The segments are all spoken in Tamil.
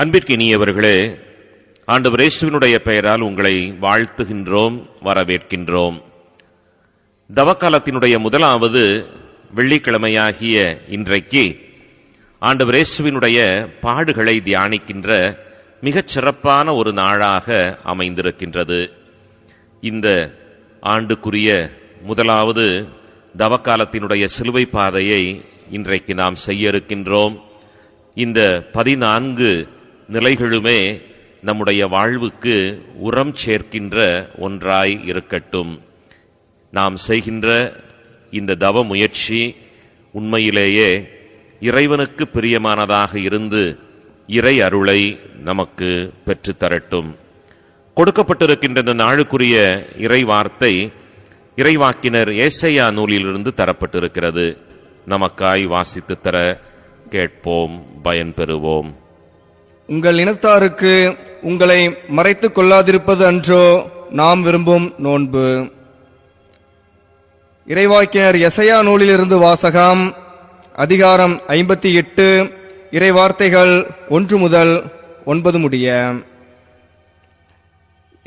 அன்பிற்கினியவர்களே ஆண்டவர் இயேசுவினுடைய பெயரால் உங்களை வாழ்த்துகின்றோம் வரவேற்கின்றோம். தவக்காலத்தினுடைய முதலாவது வெள்ளிக்கிழமையாகிய இன்றைக்கு ஆண்டவர் இயேசுவினுடைய பாடுகளை தியானிக்கின்ற மிகச் சிறப்பான ஒரு நாளாக அமைந்திருக்கின்றது. இந்த ஆண்டுக்குரிய முதலாவது தவக்காலத்தினுடைய சிலுவை பாதையை இன்றைக்கு நாம் செய்ய இருக்கின்றோம். இந்த பதினான்கு நிலைகளுமே நம்முடைய வாழ்வுக்கு உரம் சேர்க்கின்ற ஒன்றாய் இருக்கட்டும். நாம் செய்கின்ற இந்த தவ முயற்சி உண்மையிலேயே இறைவனுக்கு பிரியமானதாக இருந்து இறை அருளை நமக்கு பெற்றுத்தரட்டும் கொடுக்கப்பட்டிருக்கின்ற இந்த நாளுக்குரிய இறை வார்த்தை இறைவாக்கினர் ஏசையா நூலிலிருந்து தரப்பட்டிருக்கிறது. நமக்காய் வாசித்து தர கேட்போம் பயன்பெறுவோம். உங்கள் இனத்தாருக்கு உங்களை மறைத்துக் கொள்ளாதிருப்பது அன்றோ நாம் விரும்பும் நோன்பு. இறைவாக்கினர் எசையா நூலிலிருந்து வாசகம் அதிகாரம் ஐம்பத்தி எட்டு இறைவார்த்தைகள் ஒன்று முதல் ஒன்பது முடிய.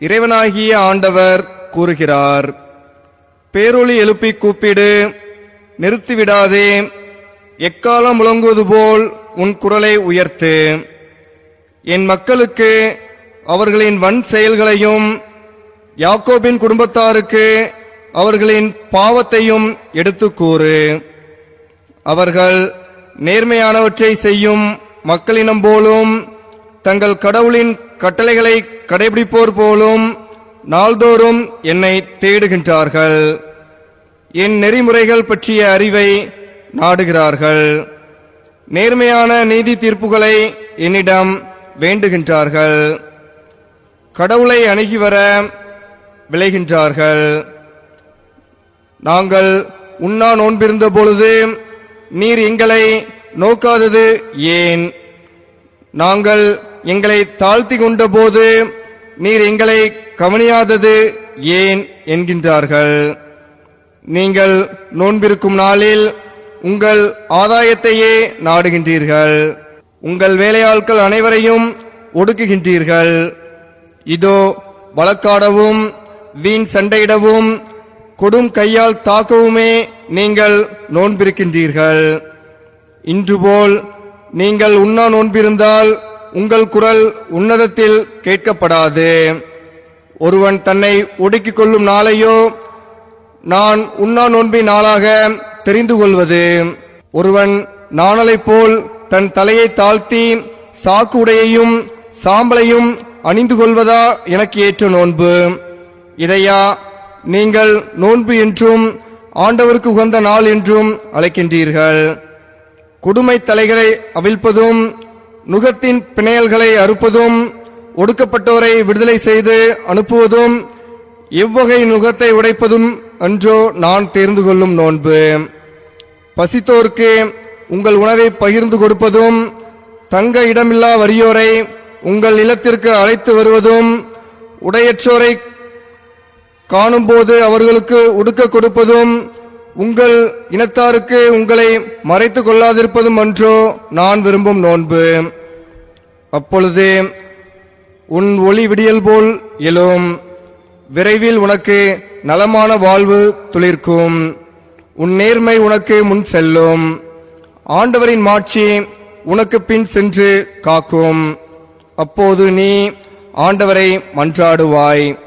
இறைவனாகிய ஆண்டவர் கூறுகிறார் பேரொளி எழுப்பி கூப்பிடு நிறுத்திவிடாதே எக்காலம் முழங்குவது போல் உன் குரலை உயர்த்து. என் மக்களுக்கு அவர்களின் வன் செயல்களையும் யாக்கோபின் குடும்பத்தாருக்கு அவர்களின் பாவத்தையும் எடுத்து கூறு. அவர்கள் நேர்மையானவற்றை செய்யும் மக்களினம் போலும் தங்கள் கடவுளின் கட்டளைகளை கடைபிடிப்போர் போலும் நாள்தோறும் என்னை தேடுகின்றார்கள். என் நெறிமுறைகள் பற்றிய அறிவை நாடுகிறார்கள். நேர்மையான நீதி தீர்ப்புகளை என்னிடம் வேண்டுகின்றார்கள். கடவுளை அணுகி வர விளைகின்றார்கள் நாங்கள் உண்ணா நோன்பிருந்த பொழுது நீர் எங்களை நோக்காதது ஏன்? நாங்கள் எங்களை தாழ்த்தி கொண்ட போது நீர் எங்களை கவனியாதது ஏன்? என்கின்றார்கள். நீங்கள் நோன்பிருக்கும் நாளில் உங்கள் ஆதாயத்தையே நாடுகின்றீர்கள். உங்கள் வேலையாட்கள் அனைவரையும் ஒடுக்குகின்றீர்கள். இதோ வழக்காடவும் வீண் சண்டையிடவும் கொடும் கையால் தாக்கவுமே நீங்கள் நோன்பிருக்கின்றீர்கள். இன்று போல் நீங்கள் உண்ணா நோன்பிருந்தால் உங்கள் குரல் உன்னதத்தில் கேட்கப்படாது. ஒருவன் தன்னை ஒடுக்கிக் கொள்ளும் நாளையோ நான் உண்ணா நோன்பின் நாளாக தெரிந்து கொள்வது. ஒருவன் நாணலைப் போல் தன் தலையை தாழ்த்தி சாக்கு உடையையும் சாம்பலையும் அணிந்து கொள்வதா எனக்கு ஏற்ற நோன்பு? இதையா நீங்கள் நோன்பு என்றும் ஆண்டவருக்கு உகந்த நாள் என்றும் அழைக்கின்றீர்கள். குடுமை தலைகளை அவிழ்ப்பதும் நுகத்தின் பிணையல்களை அறுப்பதும் ஒடுக்கப்பட்டோரை விடுதலை செய்து அனுப்புவதும் எவ்வகை நுகத்தை உடைப்பதும் அன்றோ நான் தேர்ந்து கொள்ளும் நோன்பு. பசித்தோருக்கு உங்கள் உணவை பகிர்ந்து கொடுப்பதும் தங்க இடமில்லா வறியோரை உங்கள் நிலத்திற்கு அழைத்து வருவதும் உடையற்றோரை காணும்போது அவர்களுக்கு உடுக்க கொடுப்பதும் உங்கள் இனத்தாருக்கு உங்களை மறைத்து கொள்ளாதிருப்பதும் அன்றோ நான் விரும்பும் நோன்பு. அப்பொழுது உன் ஒளி விடியல் போல் எழும். விரைவில் உனக்கு நலமான வாழ்வு துளிர்க்கும். உன் நேர்மை உனக்கு முன் செல்லும். ஆண்டவரின் மாட்சி உனக்கு பின் சென்று காக்கும். அப்போது நீ ஆண்டவரை மன்றாடுவாய்.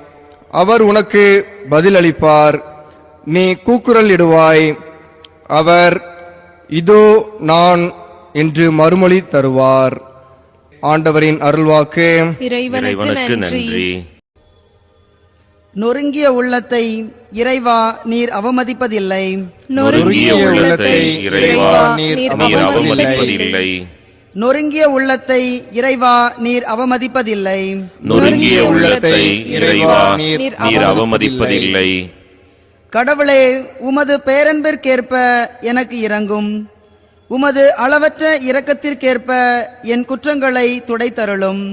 அவர் உனக்கு பதிலளிப்பார். நீ கூக்குரல் இடுவாய். அவர் இதோ நான் என்று மறுமொழி தருவார். ஆண்டவரின் அருள்வாக்கு. இறைவனுக்கு நன்றி. நொறுங்கிய உள்ளத்தை இறைவா நீர் அவமதிப்பதில்லை. நொறுங்கிய உள்ளத்தை இறைவா நீர் அவமதிப்பதில்லை. நொறுங்கிய உள்ளத்தை இறைவா நீர் அவமதிப்பதில்லை. நொறுங்கிய உள்ளத்தை இறைவா நீர் நீர் அவமதிப்பதில்லை. கடவுளே உமது பேரன்பிற்கேற்ப எனக்கு இறங்கும் உமது அளவற்ற இரக்கத்திற்கேற்ப என் குற்றங்களை துடைத்தருளும்.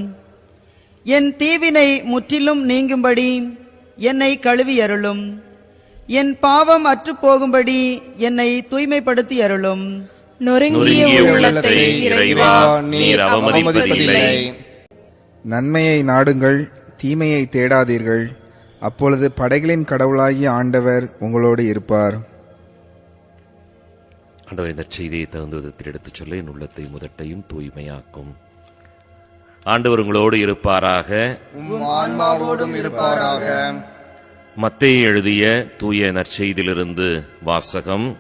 என் தீவினை முற்றிலும் நீங்கும்படி என்னை கழுவி அருளும் என் பாவம் அற்றுப் போகும்படி என்னை தூய்மைப்படுத்தி அருளும் நொறுங்கிய உள்ளத்தை இறைவா நீர் அவமதிப்பதில்லை. நன்மையை நாடுங்கள் தீமையை தேடாதீர்கள். அப்பொழுது படைகளின் கடவுளாகிய ஆண்டவர் உங்களோடு இருப்பார். ஆண்டவர் இந்த செய்தியை தகுந்த விதத்தில் எடுத்துச் சொல்ல என் உள்ளத்தை முதட்டையும் தூய்மையாக்கும். ஆண்டவர் உங்களோடு இருப்பாராக. ஆன்மாவோடும் இருப்பாராக. மத்தேயு எழுதிய தூய நற்செய்தியிலிருந்து வாசகம்.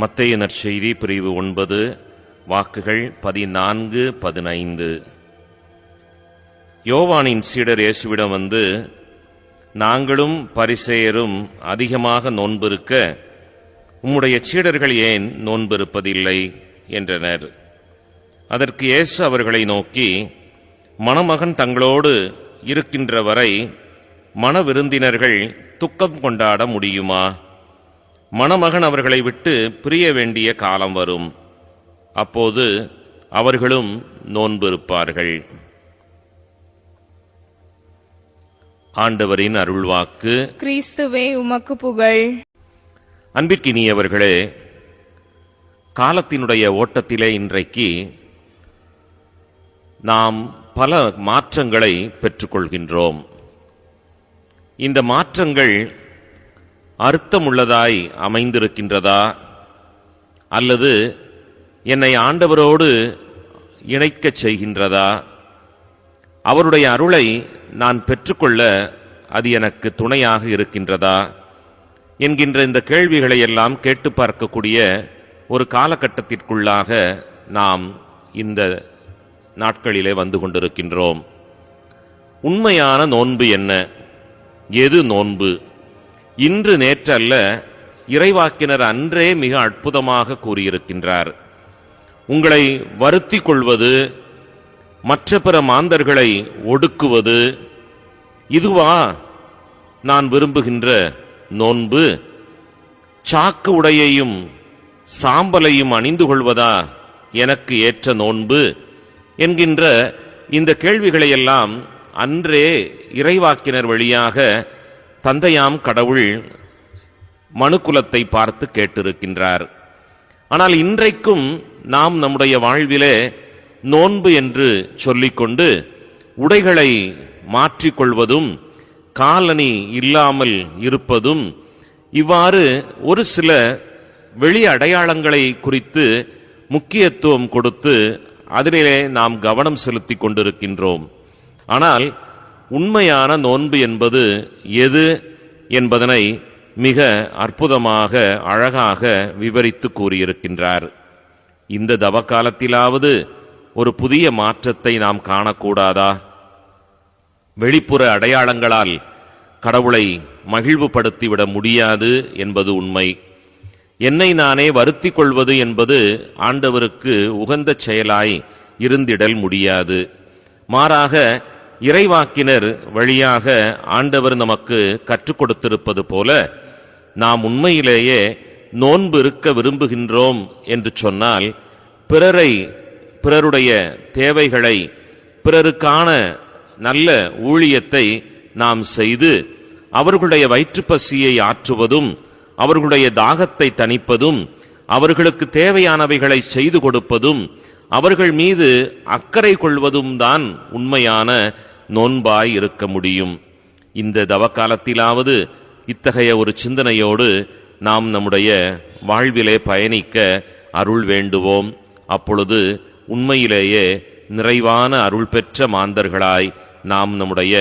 மத்தேயு நற்செய்தி பிரிவு ஒன்பது வாக்குகள் பதினான்கு பதினைந்து. யோவானின் சீடர் இயேசுவிடம் வந்து நாங்களும் பரிசேயரும் அதிகமாக நோன்பிருக்க உம்முடைய சீடர்கள் ஏன் நோன்பிருப்பதில்லை என்றனர். அதற்கு இயேசு அவர்களை நோக்கி மணமகன் தங்களோடு இருக்கின்ற வரை மணவிருந்தினர்கள் துக்கம் கொண்டாட முடியுமா? மணமகன் அவர்களை விட்டு பிரிய வேண்டிய காலம் வரும். அப்போது அவர்களும் நோன்பிருப்பார்கள். ஆண்டவரின் அருள்வாக்கு. கிறிஸ்துவே உமக்கு புகழ். அன்பிற்கினியவர்களே காலத்தினுடைய ஓட்டத்திலே இன்றைக்கு நாம் பல மாற்றங்களை பெற்றுக்கொள்கின்றோம். இந்த மாற்றங்கள் அர்த்தமுள்ளதாய் அமைந்திருக்கின்றதா? அல்லது என்னை ஆண்டவரோடு இணைக்கச் செய்கின்றதா? அவருடைய அருளை நான் பெற்றுக்கொள்ள அது எனக்கு துணையாக இருக்கின்றதா? என்கின்ற இந்த கேள்விகளை எல்லாம் கேட்டு பார்க்கக்கூடிய ஒரு காலகட்டத்திற்குள்ளாக நாம் இந்த நாட்களிலே வந்து கொண்டிருக்கின்றோம். உண்மையான நோன்பு என்ன? எது நோன்பு? இன்று நேற்றல்ல இறைவாக்கினர் அன்றே மிக அற்புதமாக கூறியிருக்கின்றார். உங்களை வருத்திக் கொள்வது மற்ற பிற மாந்தர்களை ஒடுக்குவது இதுவா நான் விரும்புகின்ற நோன்பு? சாக்கு உடையையும் சாம்பலையும் அணிந்து கொள்வதா எனக்கு ஏற்ற நோன்பு? என்கின்ற இந்த கேள்விகளையெல்லாம் அன்றே இறைவாக்கினர் வழியாக தந்தையாம் கடவுள் மனுக்குலத்தை பார்த்து கேட்டிருக்கின்றார். ஆனால் இன்றைக்கும் நாம் நம்முடைய வாழ்விலே நோன்பு என்று சொல்லிக்கொண்டு உடைகளை மாற்றிக்கொள்வதும் காலணி இல்லாமல் இருப்பதும் இவ்வாறு ஒரு சில வெளி அடையாளங்களை குறித்து முக்கியத்துவம் கொடுத்து அதிலே நாம் கவனம் செலுத்திக் கொண்டிருக்கின்றோம். ஆனால் உண்மையான நோன்பு என்பது எது என்பதனை மிக அற்புதமாக அழகாக விவரித்து கூறியிருக்கின்றார். இந்த தவக்காலத்திலாவது ஒரு புதிய மாற்றத்தை நாம் காணக்கூடாதா? வெளிப்புற அடையாளங்களால் கடவுளை மகிழ்வுபடுத்திவிட முடியாது என்பது உண்மை. என்னை நானே வருத்திக் கொள்வது என்பது ஆண்டவருக்கு உகந்த செயலாய் இருந்திடல் முடியாது. மாறாக இறைவாக்கினர் வழியாக ஆண்டவர் நமக்கு கற்றுக் கொடுத்திருப்பது போல நாம் உண்மையிலேயே நோன்பு இருக்க விரும்புகின்றோம் என்று சொன்னால் பிறரை பிறருடைய தேவைகளை பிறருக்கான நல்ல ஊழியத்தை நாம் செய்து அவர்களுடைய வயிற்றுப்பசியை ஆற்றுவதும் அவர்களுடைய தாகத்தை தணிப்பதும் அவர்களுக்கு தேவையானவைகளை செய்து கொடுப்பதும் அவர்கள் மீது அக்கறை கொள்வதும் தான் உண்மையான நோன்பாய் இருக்க முடியும். இந்த தவக்காலத்திலாவது இத்தகைய ஒரு சிந்தனையோடு நாம் நம்முடைய வாழ்விலே பயணிக்க அருள் வேண்டுவோம். அப்பொழுது உண்மையிலேயே நிறைவான அருள் பெற்ற மாந்தர்களாய் நாம் நம்முடைய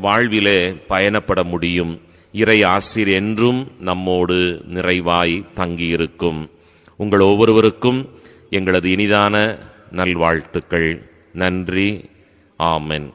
வாழ்விலே பயணப்பட முடியும். இறை ஆசிர் என்றும் நம்மோடு நிறைவாய் தங்கியிருக்கும். உங்கள் ஒவ்வொருவருக்கும் எங்களது இனிதான நல்வாழ்த்துக்கள். நன்றி. ஆமென்.